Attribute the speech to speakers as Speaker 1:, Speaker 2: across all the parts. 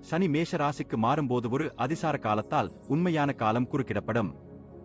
Speaker 1: சனி மேஷ ராசிக்கு மாறும்போது ஒரு அதிசார காலத்தால் உண்மையான காலம் குறுக்கிடப்படும்.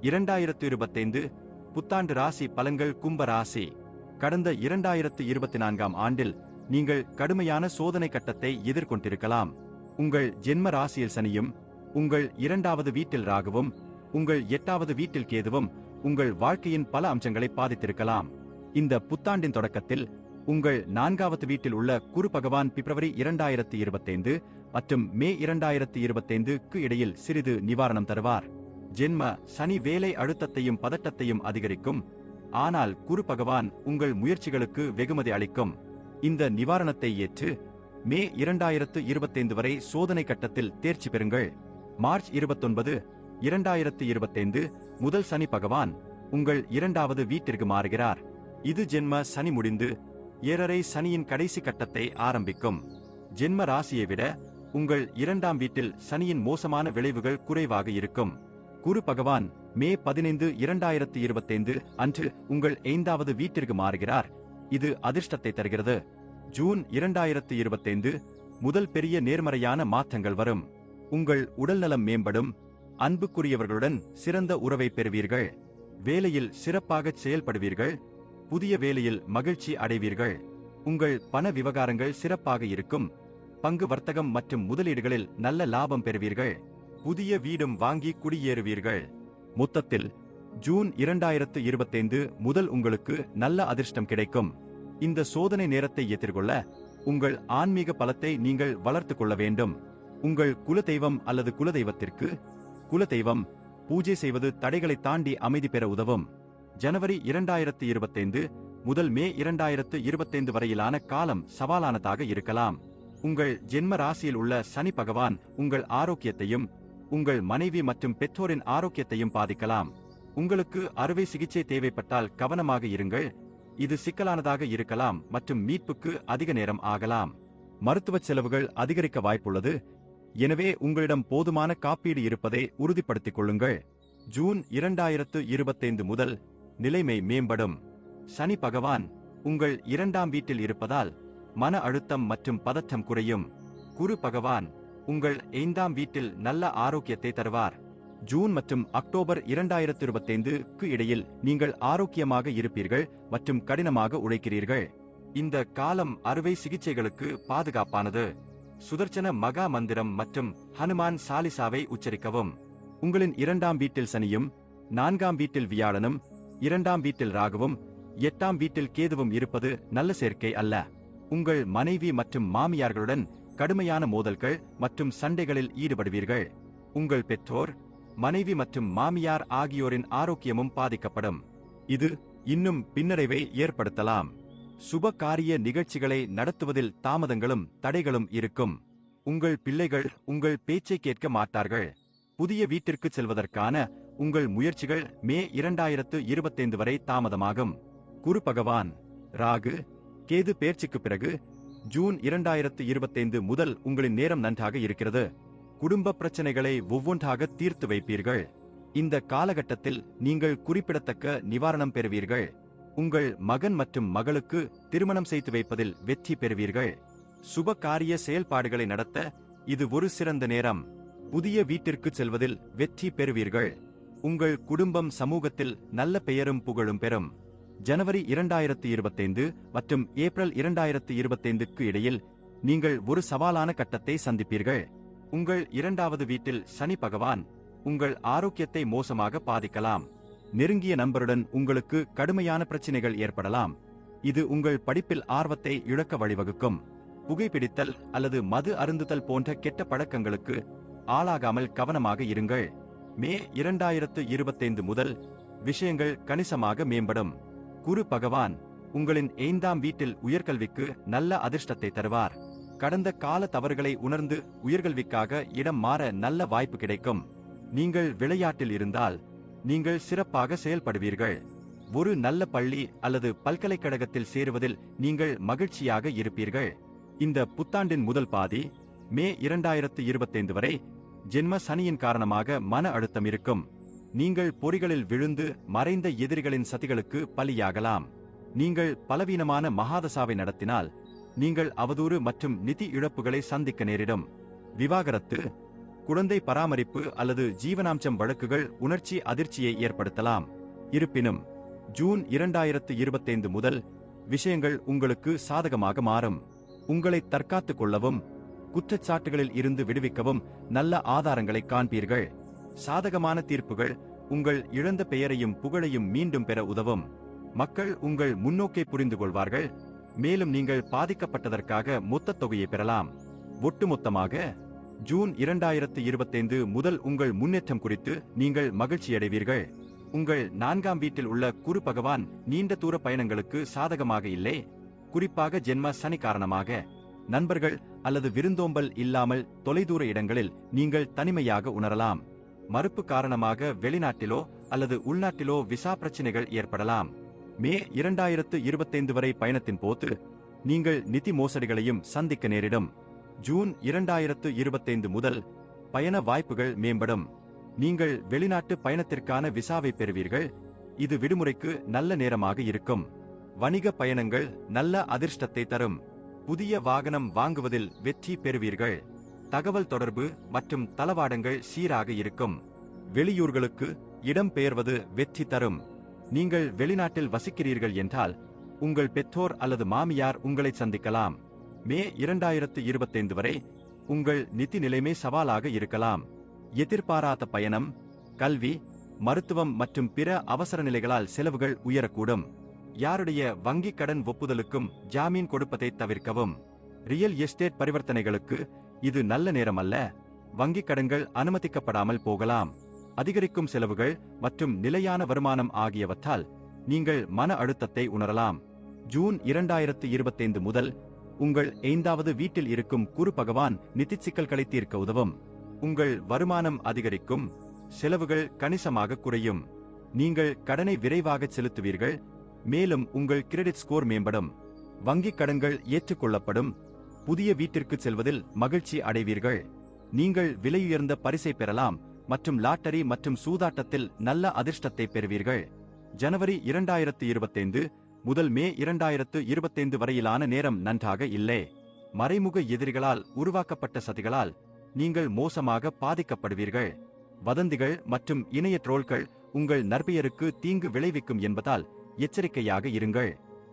Speaker 1: இரண்டாயிரத்து இருபத்தைந்து புத்தாண்டு ராசி பலன்கள் கும்ப ராசி. கடந்த இரண்டாயிரத்து இருபத்தி நான்காம் ஆண்டில் நீங்கள் கடுமையான சோதனை கட்டத்தை எதிர்கொண்டிருக்கலாம். உங்கள் ஜென்ம ராசியில் சனியும் உங்கள் இரண்டாவது வீட்டில் ராகுவும் உங்கள் எட்டாவது வீட்டில் கேதுவும் உங்கள் வாழ்க்கையின் பல அம்சங்களை பாதித்திருக்கலாம். இந்த புத்தாண்டின் தொடக்கத்தில் உங்கள் நான்காவது வீட்டில் உள்ள குரு பகவான் பிப்ரவரி இரண்டாயிரத்தி இருபத்தைந்து மற்றும் மே இரண்டாயிரத்தி இருபத்தைந்துக்கு இடையில் சிறிது நிவாரணம் தருவார். ஜென்ம சனி வேலை அழுத்தத்தையும் பதட்டத்தையும் அதிகரிக்கும். ஆனால் குரு பகவான் உங்கள் முயற்சிகளுக்கு வெகுமதி அளிக்கும். இந்த நிவாரணத்தை ஏற்று மே இரண்டாயிரத்து இருபத்தைந்து வரை சோதனை கட்டத்தில் தேர்ச்சி பெறுங்கள். மார்ச் இருபத்தொன்பது இரண்டாயிரத்து இருபத்தைந்து முதல் சனி பகவான் உங்கள் இரண்டாவது வீட்டிற்கு மாறுகிறார். இது ஜென்ம சனி முடிந்து ஏழரை சனியின் கடைசி கட்டத்தை ஆரம்பிக்கும். ஜென்ம ராசியை விட உங்கள் இரண்டாம் வீட்டில் சனியின் மோசமான விளைவுகள் குறைவாக இருக்கும். குரு பகவான் மே பதினைந்து இரண்டாயிரத்தி இருபத்தைந்து அன்று உங்கள் ஐந்தாவது வீட்டிற்கு மாறுகிறார். இது அதிர்ஷ்டத்தை தருகிறது. ஜூன் இரண்டாயிரத்தி இருபத்தைந்து முதல் பெரிய நேர்மறையான மாற்றங்கள் வரும். உங்கள் உடல்நலம் மேம்படும். அன்புக்குரியவர்களுடன் சிறந்த உறவை பெறுவீர்கள். வேலையில் சிறப்பாகச் செயல்படுவீர்கள். புதிய வேலையில் மகிழ்ச்சி அடைவீர்கள். உங்கள் பண விவகாரங்கள் சிறப்பாக இருக்கும். பங்கு வர்த்தகம் மற்றும் முதலீடுகளில் நல்ல லாபம் பெறுவீர்கள். புதிய வீடும் வாங்கி குடியேறுவீர்கள். மொத்தத்தில் ஜூன் இரண்டாயிரத்து இருபத்தைந்து முதல் உங்களுக்கு நல்ல அதிர்ஷ்டம் கிடைக்கும். இந்த சோதனை நேரத்தை எதிர்கொள்ள உங்கள் ஆன்மீக பலத்தை நீங்கள் வளர்த்துக் கொள்ள வேண்டும். உங்கள் குலதெய்வம் அல்லது குலதெய்வத்திற்கு குலதெய்வம் பூஜை செய்வது தடைகளை தாண்டி அமைதி பெற உதவும். ஜனவரி இரண்டாயிரத்து இருபத்தைந்து முதல் மே இரண்டாயிரத்து இருபத்தைந்து வரையிலான காலம் சவாலானதாக இருக்கலாம். உங்கள் ஜென்ம ராசியில் உள்ள சனி பகவான் உங்கள் ஆரோக்கியத்தையும் உங்கள் மனைவி மற்றும் பெற்றோரின் ஆரோக்கியத்தையும் பாதிக்கலாம். உங்களுக்கு அறுவை சிகிச்சை தேவைப்பட்டால் கவனமாக இருங்கள். இது சிக்கலானதாக இருக்கலாம் மற்றும் மீட்புக்கு அதிக நேரம் ஆகலாம். மருத்துவ செலவுகள் அதிகரிக்க வாய்ப்புள்ளது. எனவே உங்களிடம் போதுமான காப்பீடு இருப்பதை உறுதிப்படுத்திக் கொள்ளுங்கள். ஜூன் இரண்டாயிரத்து இருபத்தைந்து முதல் நிலைமை மேம்படும். சனி பகவான் உங்கள் இரண்டாம் வீட்டில் இருப்பதால் மன அழுத்தம் மற்றும் பதற்றம் குறையும். குரு பகவான் உங்கள் ஐந்தாம் வீட்டில் நல்ல ஆரோக்கியத்தை தருவார். ஜூன் மற்றும் அக்டோபர் இரண்டாயிரத்து இருபத்தைந்துக்கு இடையில் நீங்கள் ஆரோக்கியமாக இருப்பீர்கள் மற்றும் கடினமாக உழைக்கிறீர்கள். இந்த காலம் அறுவை சிகிச்சைகளுக்கு பாதுகாப்பானது. சுதர்ச்சன மகா மந்திரம் மற்றும் ஹனுமான் சாலிசாவை உச்சரிக்கவும். உங்களின் இரண்டாம் வீட்டில் சனியும் நான்காம் வீட்டில் வியாழனும் இரண்டாம் வீட்டில் ராகுவும் எட்டாம் வீட்டில் கேதுவும் இருப்பது நல்ல சேர்க்கை அல்ல. உங்கள் மனைவி மற்றும் மாமியார்களுடன் கடுமையான மோதல்கள் மற்றும் சண்டைகளில் ஈடுபடுவீர்கள். உங்கள் பெற்றோர் மனைவி மற்றும் மாமியார் ஆகியோரின் ஆரோக்கியமும் பாதிக்கப்படும். இது இன்னும் பின்னடைவை ஏற்படுத்தலாம். சுப காரிய நிகழ்ச்சிகளை நடத்துவதில் தாமதங்களும் தடைகளும் இருக்கும். உங்கள் பிள்ளைகள் உங்கள் பேச்சை கேட்க மாட்டார்கள். புதிய வீட்டிற்கு செல்வதற்கான உங்கள் முயற்சிகள் மே இரண்டாயிரத்து இருபத்தைந்து வரை தாமதமாகும். குரு பகவான் ராகு கேது பேர்ச்சிக்கு பிறகு ஜூன் இரண்டாயிரத்து இருபத்தைந்து முதல் உங்களின் நேரம் நன்றாக இருக்கிறது. குடும்ப பிரச்சனைகளை ஒவ்வொன்றாக தீர்த்து வைப்பீர்கள். இந்த காலகட்டத்தில் நீங்கள் குறிப்பிடத்தக்க நிவாரணம் பெறுவீர்கள். உங்கள் மகன் மற்றும் மகளுக்கு திருமணம் செய்து வைப்பதில் வெற்றி பெறுவீர்கள். சுப காரிய செயல்பாடுகளை நடத்த இது ஒரு சிறந்த நேரம். புதிய வீட்டிற்கு செல்வதில் வெற்றி பெறுவீர்கள். உங்கள் குடும்பம் சமூகத்தில் நல்ல பெயரும் புகழும் பெறும். ஜனவரி இரண்டாயிரத்து இருபத்தைந்து மற்றும் ஏப்ரல் இரண்டாயிரத்து இருபத்தைந்துக்கு இடையில் நீங்கள் ஒரு சவாலான கட்டத்தை சந்திப்பீர்கள். உங்கள் இரண்டாவது வீட்டில் சனி பகவான் உங்கள் ஆரோக்கியத்தை மோசமாக பாதிக்கலாம். நெருங்கிய நண்பருடன் உங்களுக்கு கடுமையான பிரச்சனைகள் ஏற்படலாம். இது உங்கள் படிப்பில் ஆர்வத்தை இழக்க வழிவகுக்கும். புகைப்பிடித்தல் அல்லது மது அருந்துதல் போன்ற கெட்ட பழக்கங்களுக்கு ஆளாகாமல் கவனமாக இருங்கள். மே இரண்டாயிரத்து இருபத்தைந்து முதல் விஷயங்கள் கணிசமாக மேம்படும். குரு பகவான் உங்களின் ஐந்தாம் வீட்டில் உயர்கல்விக்கு நல்ல அதிர்ஷ்டத்தை தருவார். கடந்த கால தவறுகளை உணர்ந்து உயர்கல்விக்காக இடம் மாற நல்ல வாய்ப்பு கிடைக்கும். நீங்கள் விளையாட்டில் இருந்தால் நீங்கள் சிறப்பாக செயல்படுவீர்கள். ஒரு நல்ல பள்ளி அல்லது பல்கலைக்கழகத்தில் சேருவதில் நீங்கள் மகிழ்ச்சியாக இருப்பீர்கள். இந்த புத்தாண்டின் முதல் பாதி மே இரண்டாயிரத்து இருபத்தைந்து வரை ஜென்ம சனியின் காரணமாக மன அழுத்தம் இருக்கும். நீங்கள் பொறிகளில் விழுந்து மறைந்த எதிரிகளின் சதிகளுக்கு பலியாகலாம். நீங்கள் பலவீனமான மகாதசாவை நடத்தினால் நீங்கள் அவதூறு மற்றும் நிதி இழப்புகளை சந்திக்க நேரிடும். விவாகரத்து குழந்தை பராமரிப்பு அல்லது ஜீவனாம்சம் வழக்குகள் உணர்ச்சி அதிர்ச்சியை ஏற்படுத்தலாம். இருப்பினும் ஜூன் இரண்டாயிரத்து இருபத்தைந்து முதல் விஷயங்கள் உங்களுக்கு சாதகமாக மாறும். உங்களை தற்காத்துக் கொள்ளவும் குற்றச்சாட்டுகளில் இருந்து விடுவிக்கவும் நல்ல ஆதாரங்களை காண்பீர்கள். சாதகமான தீர்ப்புகள் உங்கள் இழந்த பெயரையும் புகழையும் மீண்டும் பெற உதவும். மக்கள் உங்கள் முன்னோக்கை புரிந்து கொள்வார்கள். மேலும் நீங்கள் பாதிக்கப்பட்டதற்காக மொத்த தொகையை பெறலாம். ஒட்டுமொத்தமாக ஜூன் இரண்டாயிரத்து இருபத்தைந்து முதல் உங்கள் முன்னேற்றம் குறித்து நீங்கள் மகிழ்ச்சியடைவீர்கள். உங்கள் நான்காம் வீட்டில் உள்ள குரு பகவான் நீண்ட தூர பயணங்களுக்கு சாதகமாக இல்லை. குறிப்பாக ஜென்ம சனி காரணமாக. நண்பர்கள் அல்லது விருந்தோம்பல் இல்லாமல் தொலைதூர இடங்களில் நீங்கள் தனிமையாக உணரலாம். மறுப்பு காரணமாக வெளிநாட்டிலோ அல்லது உள்நாட்டிலோ விசா பிரச்சனைகள் ஏற்படலாம். மே இரண்டாயிரத்து இருபத்தைந்து வரை பயணத்தின் போது நீங்கள் நிதி மோசடிகளையும் சந்திக்க நேரிடும். ஜூன் இரண்டாயிரத்து இருபத்தைந்து முதல் பயண வாய்ப்புகள் மேம்படும். நீங்கள் வெளிநாட்டு பயணத்திற்கான விசாவை பெறுவீர்கள். இது விடுமுறைக்கு நல்ல நேரமாக இருக்கும். வணிக பயணங்கள் நல்ல அதிர்ஷ்டத்தை தரும். புதிய வாகனம் வாங்குவதில் வெற்றி பெறுவீர்கள். தகவல் தொடர்பு மற்றும் தளவாடங்கள் சீராக இருக்கும். வெளியூர்களுக்கு இடம் பெயர்வது வெற்றி தரும். நீங்கள் வெளிநாட்டில் வசிக்கிறீர்கள் என்றால் உங்கள் பெற்றோர் அல்லது மாமியார் உங்களை சந்திக்கலாம். மே இரண்டாயிரத்து இருபத்தைந்து வரை உங்கள் நிதி நிலைமை சவாலாக இருக்கலாம். எதிர்பாராத பயணம் கல்வி மருத்துவம் மற்றும் பிற அவசர நிலைகளால் செலவுகள் உயரக்கூடும். யாருடைய வங்கிக் கடன் ஒப்புதலுக்கும் ஜாமீன் கொடுப்பதை தவிர்க்கவும். ரியல் எஸ்டேட் பரிவர்த்தனைகளுக்கு இது நல்ல நேரம் அல்ல வங்கிக் கடன்கள் அனுமதிக்கப்படாமல் போகலாம். அதிகரிக்கும் செலவுகள் மற்றும் நிலையான வருமானம் ஆகியவற்றால் நீங்கள் மன அழுத்தத்தை உணரலாம். ஜூன் இரண்டாயிரத்து இருபத்தைந்து முதல் உங்கள் ஐந்தாவது வீட்டில் இருக்கும் குரு பகவான் நிதி சிக்கல்களை தீர்க்க உதவும். உங்கள் வருமானம் அதிகரிக்கும் செலவுகள் கணிசமாக குறையும். நீங்கள் கடனை விரைவாக செலுத்துவீர்கள் மேலும் உங்கள் கிரெடிட் ஸ்கோர் மேம்படும். வங்கிக் கடன்கள் ஏற்றுக்கொள்ளப்படும். புதிய வீட்டிற்கு செல்வதில் மகிழ்ச்சி அடைவீர்கள். நீங்கள் விலையுயர்ந்த பரிசை பெறலாம் மற்றும் லாட்டரி மற்றும் சூதாட்டத்தில் நல்ல அதிர்ஷ்டத்தை பெறுவீர்கள். ஜனவரி இரண்டாயிரத்து இருபத்தைந்து முதல் மே இரண்டாயிரத்து இருபத்தைந்து வரையிலான நேரம் நன்றாக இல்லை. மறைமுக எதிரிகளால் உருவாக்கப்பட்ட சதிகளால் நீங்கள் மோசமாக பாதிக்கப்படுவீர்கள். வதந்திகள் மற்றும் இணைய ட்ரோல்கள் உங்கள் நற்பெயருக்கு தீங்கு விளைவிக்கும் என்பதால் எச்சரிக்கையாக இருங்கள்.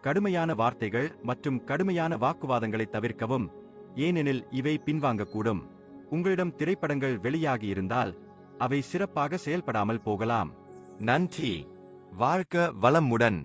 Speaker 1: கடுமையான வார்த்தைகள் மற்றும் கடுமையான வாக்குவாதங்களை தவிர்க்கவும். ஏனெனில் இவை பின்வாங்கக்கூடும். உங்களிடம் திரைப்படங்கள் வெளியாகி இருந்தால் அவை சிறப்பாக செயல்படாமல் போகலாம். நன்றி. வாழ்க்க வளமுடன்.